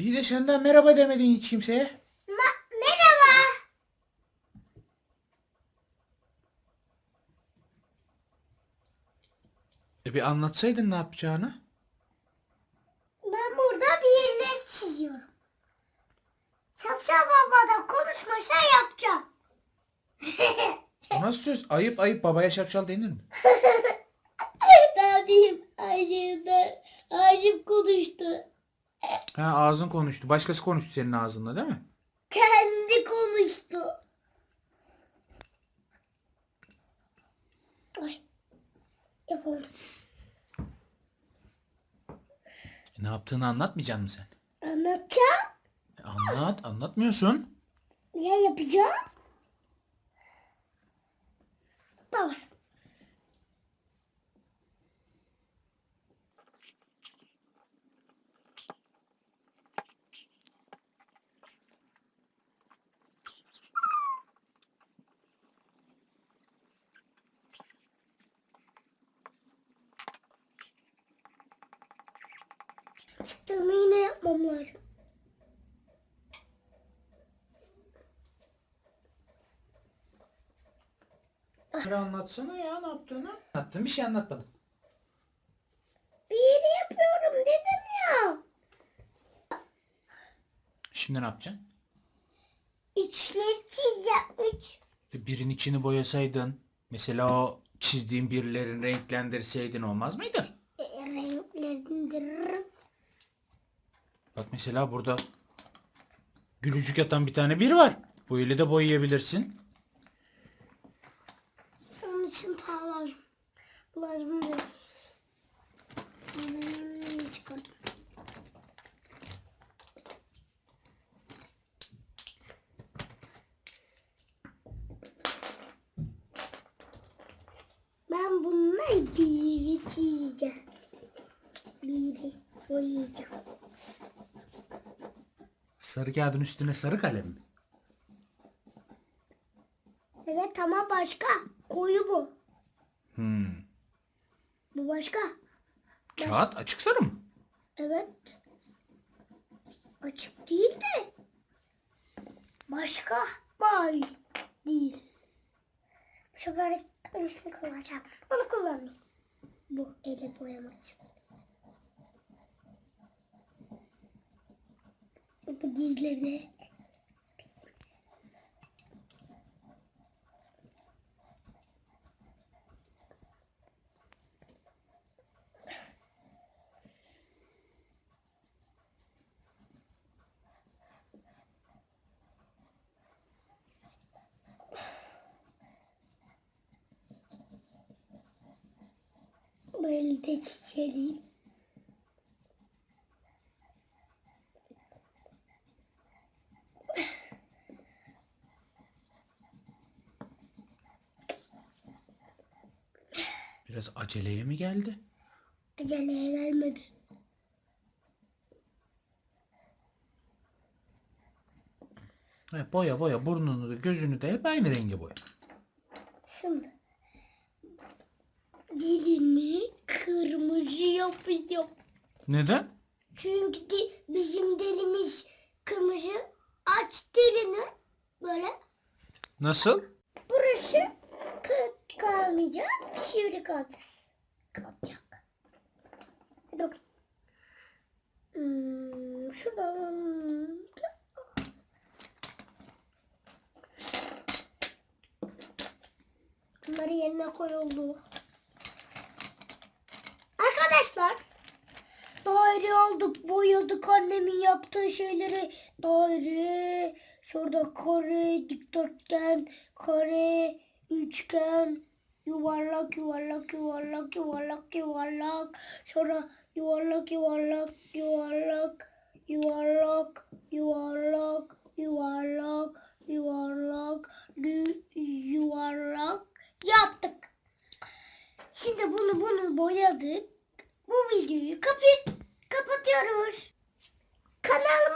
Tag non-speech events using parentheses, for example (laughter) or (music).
İyi de senden merhaba demedin hiç kimseye. Ma- merhaba. E bir anlatsaydın ne yapacağını. Ben burada bir yerler çiziyorum. Şapşal babada konuşmasa yapacağım. O nasıl söz? Ayıp ayıp babaya şapşal denir mi? (laughs) ne yapayım? Annemden ağacım konuştu. Ha ağzın konuştu. Başkası konuştu senin ağzınla değil mi? Kendi konuştu. Ay. E, ne yaptığını anlatmayacaksın mı sen? Anlatacağım. E, anlat. Anlatmıyorsun. Ya yapacağım. Tamam. Çıktığımı yine yapmam lazım. Böyle anlatsana ya ne yaptığını. Anlattın bir şey anlatmadın. Bir yeri yapıyorum dedim ya. Şimdi ne yapacaksın? Üçleri çizeceğim. Üç. E, Birin içini boyasaydın. Mesela o çizdiğin birilerini renklendirseydin olmaz mıydı? E, renklendiririm. Bak mesela burada gülücük atan bir tane bir var. Bu ile de boyayabilirsin. Onun için ta lazım. Bu lazım değil. Hmm, çıkardım. Ben bunları biri çizeceğim. Biri boyayacağım. Sarı kağıdın üstüne sarı kalem mi? Evet ama başka. Koyu bu. Hmm. Bu başka. Kağıt açık sarı mı? Evet. Açık değil de. Başka bay değil. Bu sefer kırmızını kullanacağım. Onu kullanmayayım. Bu ele boyamak için. Bu dizlerine. Böyle de çiçeğim. Biraz aceleye mi geldi? Aceleye gelmedi. He, boya boya burnunu da gözünü de hep aynı rengi boya. Şimdi. Dilimi kırmızı yapacağım. Neden? Çünkü bizim dilimiz kırmızı. Aç dilini böyle. Nasıl? Burası kalmayacak. Sivri kalacağız. Kalacak. Hadi bakayım. Hmm, şuradan. Bunları yerine koyuldu. Arkadaşlar daire olduk boyadık annemin yaptığı şeyleri daire şurada kare dikdörtgen kare üçgen yuvarlak yuvarlak yuvarlak yuvarlak yuvarlak sonra yuvarlak yuvarlak yuvarlak yuvarlak yuvarlak yuvarlak yuvarlak yu- yuvarlak yaptık. Şimdi bunu bunu boyadık. Bu videoyu kapı kapatıyoruz. Kanal